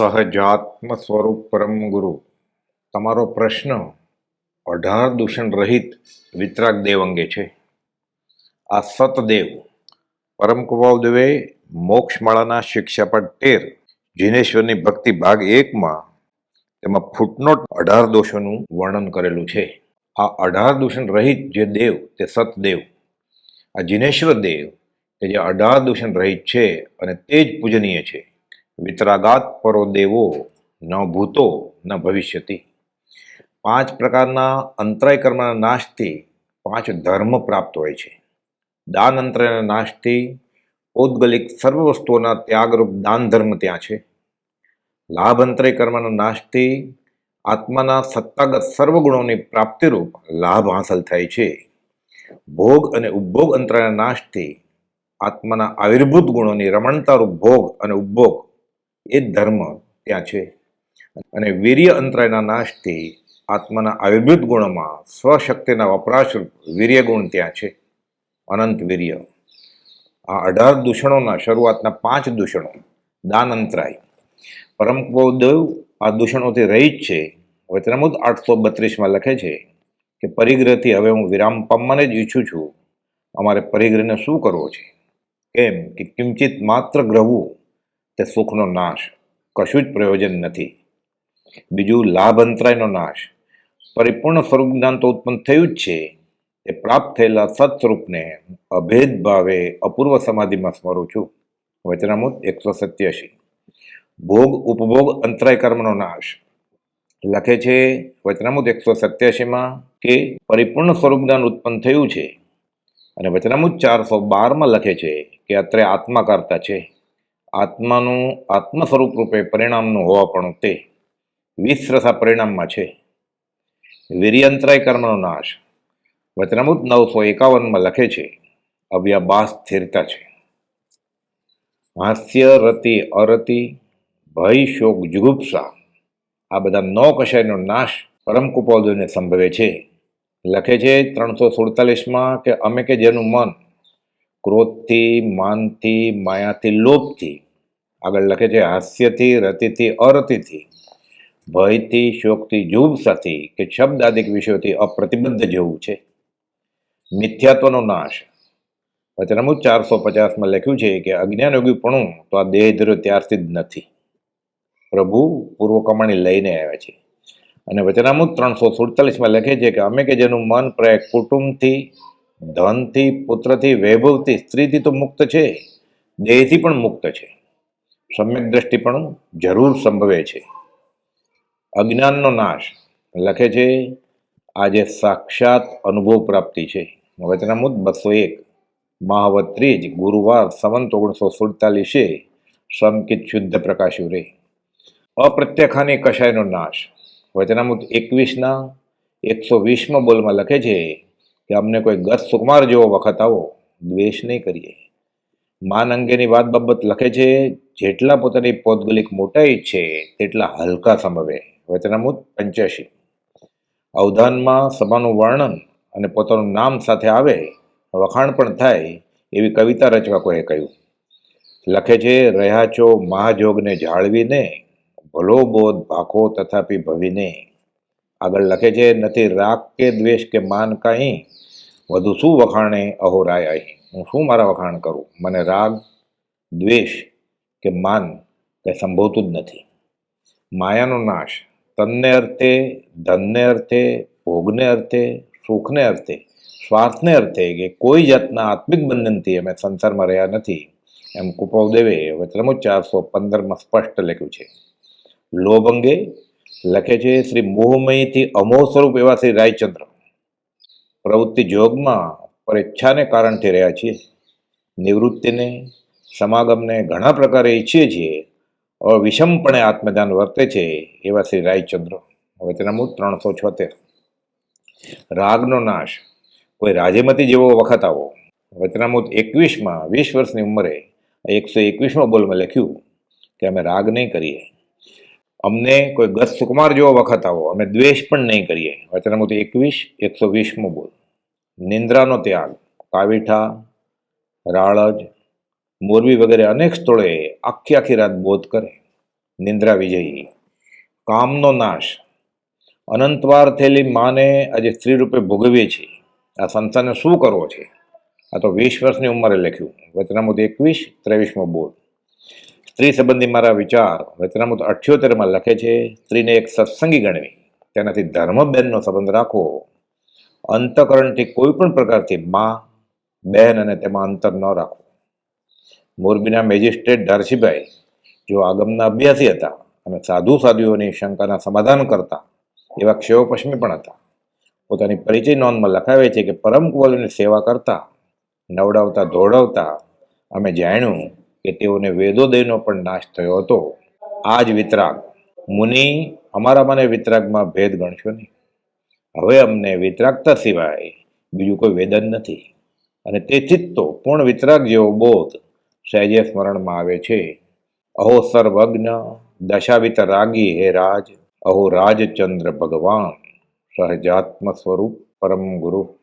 સહજાત્મ સ્વરૂપ પરમ ગુરુ. તમારો પ્રશ્ન અઢાર દૂષણ રહિત વિતરાગ દેવ અંગે છે. આ સતદેવ પરમ કુવાવદેવે મોક્ષમાળાના શિક્ષાપદ તેર, જીનેશ્વરની ભક્તિ ભાગ એકમાં તેમાં ફૂટનોટ અઢાર દોષોનું વર્ણન કરેલું છે. આ અઢાર દૂષણ રહિત જે દેવ તે સતદેવ. આ જીનેશ્વર દેવ કે જે અઢાર દૂષણ રહિત છે અને તે જ પૂજનીય છે. વિતરાગાત પરો દેવો, ન ભૂતો, ન ભવિષ્યતિ. પાંચ પ્રકારના અંતરાય કર્મના નાશથી પાંચ ધર્મ પ્રાપ્ત હોય છે. દાન અંતરાયના નાશથી ઔદ્ગલિક સર્વ વસ્તુઓના ત્યાગરૂપ દાન ધર્મ ત્યાં છે. લાભ અંતરાય કર્મના નાશથી આત્માના સત્તાગત સર્વ ગુણોની પ્રાપ્તિરૂપ લાભ હાંસલ થાય છે. ભોગ અને ઉપભોગ અંતરાયના નાશથી આત્માના આવિર્ભૂત ગુણોની રમણતારૂપ ભોગ અને ઉપભોગ એ ધર્મ ત્યાં છે. અને વીર્ય અંતરાયના નાશથી આત્માના આયુર્વેદ ગુણોમાં સ્વશક્તિના વપરાશરૂપ વીર્ય ગુણ ત્યાં છે. અનંત વીર્ય. આ અઢાર દૂષણોના શરૂઆતના પાંચ દૂષણો. દાન અંતરાય. પરમ દેવ આ દૂષણોથી રહિત છે. વચનામૃત આઠસો બત્રીસમાં લખે છે કે પરિગ્રહથી હવે હું વિરામ પામવાને જ ઈચ્છું છું. અમારે પરિગ્રહને શું કરવો છે? કેમ કે કિંચિત માત્ર ગ્રહવું તે સુખનો નાશ. કશું જ પ્રયોજન નથી. બીજું લાભ અંતરાયનો નાશ. પરિપૂર્ણ સ્વરૂપ જ્ઞાન તો ઉત્પન્ન થયું જ છે. એ પ્રાપ્ત થયેલા સત સ્વરૂપને અભેદ ભાવે અપૂર્વ સમાધિમાં સ્મરું છું. વચનામૃત એકસો સત્યાસી ભોગ ઉપભોગ અંતરાય કર્મનો નાશ. લખે છે વચનામૃત એકસો સત્યાસીમાં કે પરિપૂર્ણ સ્વરૂપ જ્ઞાન ઉત્પન્ન થયું છે. અને વચનામૃત ચારસો બારમાં લખે છે કે અત્રે આત્મા કરતા છે. આત્માનું આત્મ સ્વરૂપ રૂપે પરિણામનું હોવા પણ તે વિશ્રસા પરિણામમાં છે. વીર્યંતરાય કર્મનો નાશ. વચનામૃત નવસો એકાવનમાં લખે છે, અવ્યાબાસ સ્થિરતા છે. હાસ્ય, રતિ, અરતિ, ભય, શોક, જુગુપ્સા, આ બધા નવ કશાયનો નાશ પરમ કુપોદોને સંભવે છે. લખે છે ત્રણસો સુડતાલીસમાં કે અમે કે જેનું મન ક્રોધથી માનથી માયાથી લોભથી આગળ લખે છે હાસ્યથી રતિથી અરતિથી ભયથી શોકથી જુગુપ્સાથી કે શબ્દ આદિક વિષયોથી અપ્રતિબદ્ધ જેવું છે મિથ્યાત્વનો નાશ વચનામુ ચારસો પચાસમાં લખ્યું છે કે અજ્ઞાન યોગીપણું તો આ દેહ ધર્યો ત્યારથી જ નથી પ્રભુ પૂર્વ કમાણી લઈને આવ્યા છે અને વચનામુ ત્રણસો સુડતાલીસમાં લખે છે કે અમે કે જેનું મન પ્રાય કુટુંબથી ધનથી, પુત્રથી, વૈભવથી, સ્ત્રીથી તો મુક્ત છે. દેહથી પણ મુક્ત છે. સમ્યક દ્રષ્ટિ પણ જરૂર સંભવે છે. અજ્ઞાનનો નાશ લખે છે, આજે સાક્ષાત અનુભવ પ્રાપ્તિ છે. વચનામુદ બસો એક. મહાવત ત્રીજ ગુરુવાર સંવંત ઓગણીસો સુડતાલીસે સમકિત શુદ્ધ પ્રકાશ્યું રે. અપ્રત્યખાની કશાયનો નાશ. વચનામુદ એકવીસના, એકસો વીસમાં બોલમાં લખે છે કે અમને કોઈ ગત સુકુમાર જેવો વખત આવો, દ્વેષ નહીં કરીએ. માન અંગેની વાત બાબત લખે છે, જેટલા પોતાની પૌદ્ગલિક મોટાઈ છે, તેટલા હલકા સમવે વચનામૂત પંચ્યાસી અવધાનમાં સભાનું વર્ણન અને પોતાનું નામ સાથે આવે, વખાણ પણ થાય, એવી કવિતા રચવા કોઈએ કહ્યું. લખે છે, રહ્યા છો મહાજોગને જાળવીને, ભલો બોધ ભાખો તથાપી ભવીને આગળ લખે છે, નથી રાગ કે દ્વેષ કે માન કાંઈ, વધુ શું વખાણે અહોરાય અહીં? હું શું મારા વખાણ કરું? મને રાગ, દ્વેષ કે માન કંઈ સંભવતું જ નથી. માયાનો નાશ તનને અર્થે, ધનને અર્થે, ભોગને અર્થે, સુખને અર્થે, સ્વાર્થને અર્થે કે કોઈ જાતના આત્મિક બંધનથી અમે સંસારમાં રહ્યા નથી. એમ કુપવદેવે વચનમું ચારસો પંદરમાં સ્પષ્ટ લખ્યું છે. લોભ અંગે લખે છે, શ્રી મોહમયથી અમોહ સ્વરૂપ એવા શ્રી રાયચંદ્ર. પ્રવૃત્તિ જોગમાં પરેચ્છાને કારણથી રહ્યા છીએ. નિવૃત્તિને, સમાગમને ઘણા પ્રકારે ઈચ્છીએ છીએ. વિષમપણે આત્મધ્યાન વર્તે છે એવા શ્રી રાયચંદ્ર. હવે તેના મૂળ ત્રણસો છોતેર. રાગનો નાશ. કોઈ રાજેમતી જેવો વખત આવો. વચનામૂત એકવીસમાં, વીસ વર્ષની ઉંમરે એકસો એકવીસમાં બોલમાં લખ્યું કે, અમે રાગ નહીં કરીએ. અમને કોઈ ગત સુકુમાર જેવો વખત આવો. અમે દ્વેષ પણ નહીં કરીએ. વચનામૃતિ એકવીસ એકસો વીસમો બોલ. નિંદ્રાનો ત્યાગ. કાવીઠા, રાળજ, મોરબી વગેરે અનેક સ્થળોએ આખી આખી રાત બોધ કરે. નિંદ્રા વિજયી. કામનો નાશ. અનંતવાર થયેલી માને આજે સ્ત્રી રૂપે ભોગવીએ છીએ. આ સંસારને શું કરવો છે? આ તો વીસ વર્ષની ઉંમરે લખ્યું. વચનામૃતિ એકવીસ, ત્રેવીસમો બોલ. સ્ત્રી સંબંધી મારા વિચાર વચનામૃત અઠ્યોતેરમાં લખે છે, સ્ત્રીને એક સત્સંગી ગણવી. તેનાથી ધર્મબહેનનો સંબંધ રાખવો. અંતકરણથી કોઈ પણ પ્રકારથી મા બહેન અને તેમાં અંતર ન રાખવું. મોરબીના મેજિસ્ટ્રેટ ધારસીભાઈ જેઓ આગમના અભ્યાસી હતા અને સાધુ સાધુઓની શંકાના સમાધાન કરતા, એવા ક્ષયોપશ્મી પણ હતા. પોતાની પરિચય નોંધમાં લખાવે છે કે પરમ કુવલોની સેવા કરતા, નવડાવતા ધોડાવતા અમે જાણ્યું કે તેઓને વેદોદયનો પણ નાશ થયો હતો. આ જ વિતરાગ, મુનિ, અમારા મને વિતરાગમાં ભેદ ગણશો નહીં. હવે અમને વિતરાગતા સિવાય બીજું કોઈ વેદન નથી. અને તેથી જ તો પૂર્ણ વિતરાગ જેવો બોધ સહેજે સ્મરણમાં આવે છે. અહો સર્વજ્ઞ, દશાવિત રાગી હે રાજ. અહો રાજચંદ્ર ભગવાન સહજાત્મ સ્વરૂપ પરમ ગુરુ.